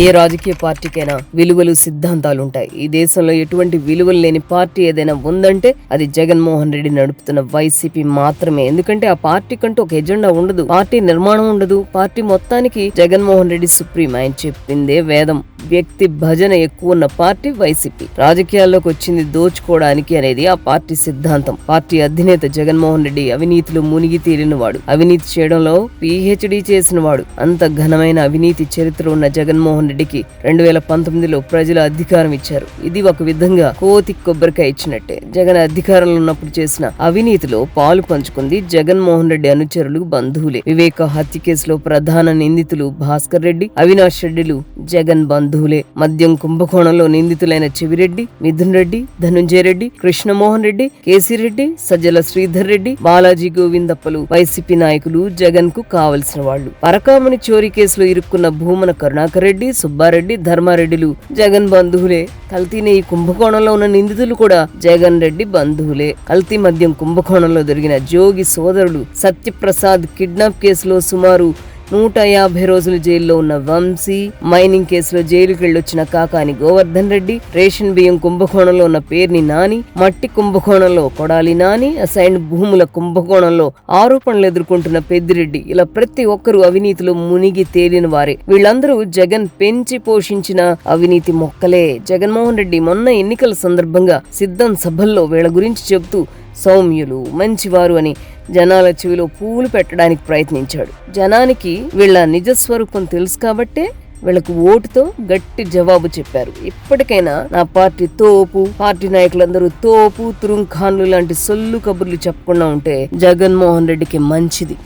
ఏ రాజకీయ పార్టీకైనా విలువలు సిద్ధాంతాలు ఉంటాయి ఈ దేశంలో ఎటువంటి విలువలు లేని పార్టీ ఏదైనా ఉందంటే అది జగన్మోహన్ రెడ్డి నడుపుతున్న వైసీపీ మాత్రమే. ఎందుకంటే ఆ పార్టీ కంటూ ఒక ఎజెండా ఉండదు. పార్టీ నిర్మాణం ఉండదు. పార్టీ మొత్తానికి జగన్మోహన్ రెడ్డి సుప్రీం ఆయన చెప్పిందే వేదం. వ్యక్తి భజన ఎక్కువ ఉన్న పార్టీ వైసీపీ. రాజకీయాల్లోకి వచ్చింది దోచుకోవడానికి అనేది ఆ పార్టీ సిద్ధాంతం. పార్టీ అధినేత జగన్మోహన్ రెడ్డి అవినీతిలో మునిగి తీరినవాడు. అవినీతి చేయడంలో పిహెచ్డి చేసిన వాడు అంత ఘనమైన అవినీతి చరిత్ర ఉన్న జగన్మోహన్ రెడ్డికి రెండు వేల పంతొమ్మిదిలో ప్రజలు అధికారం ఇచ్చారు. ఇది ఒక విధంగా కోతి కొబ్బరికాయ ఇచ్చినట్టే. జగన్ అధికారంలో ఉన్నప్పుడు చేసిన అవినీతిలో పాలు పంచుకుంది జగన్మోహన్ రెడ్డి అనుచరులు బంధువులే. వివేక హత్య కేసులో ప్రధాన నిందితులు భాస్కర్ రెడ్డి అవినాష్ రెడ్డిలు జగన్ బంధువులే. మద్యం కుంభకోణంలో నిందితులైన చెవిరెడ్డి మిథున్ రెడ్డి ధనుంజయ రెడ్డి కృష్ణమోహన్ రెడ్డి కేసీ రెడ్డి సజ్జల శ్రీధర్ రెడ్డి బాలాజీ గోవిందప్పలు వైసీపీ నాయకులు జగన్కు కావలసిన వాళ్ళు పరకామణి చోరీ కేసులో ఇరుక్కున్న భూమన కరుణాకర్ రెడ్డి సుబ్బారెడ్డి ధర్మారెడ్డిలు. జగన్ బంధువులే. కల్తీని ఈ కుంభకోణంలో ఉన్న నిందితులు కూడా జగన్ రెడ్డి బంధువులే. కల్తీ మద్యం కుంభకోణంలో దొరికిన జోగి సోదరుడు సత్యప్రసాద్ కిడ్నాప్ కేసులో సుమారు నూట యాభై రోజులు జైల్లో ఉన్న వంశీ మైనింగ్ కేసులో జైలుకి వెళ్ళొచ్చిన కాకాని గోవర్ధన్ రెడ్డి రేషన్ బియ్యం కుంభకోణంలో ఉన్న పేర్ని నాని మట్టి కుంభకోణంలో కొడాలి నాని అసైన్ భూముల కుంభకోణంలో ఆరోపణలు ఎదుర్కొంటున్న పెద్దిరెడ్డి. ఇలా ప్రతి ఒక్కరూ అవినీతిలో మునిగి తేలిన వారే. వీళ్ళందరూ జగన్ పెంచి పోషించిన అవినీతి మొక్కలే. జగన్మోహన్ రెడ్డి మొన్న ఎన్నికల సందర్భంగా సిద్ధం సభల్లో వీళ్ళ గురించి చెబుతూ సౌమ్యులు మంచివారు అని జనాల చెవిలో పూలు పెట్టడానికి ప్రయత్నించాడు. జనానికి వీళ్ళ నిజస్వరూపం తెలుసు కాబట్టే వీళ్ళకు ఓటుతో గట్టి జవాబు చెప్పారు. ఇప్పటికైనా నా పార్టీ తోపు పార్టీ నాయకులందరూ తోపు తురుంఖాన్లు లాంటి సొల్లు కబుర్లు చెప్పకుండా ఉంటే జగన్మోహన్ రెడ్డికి మంచిది.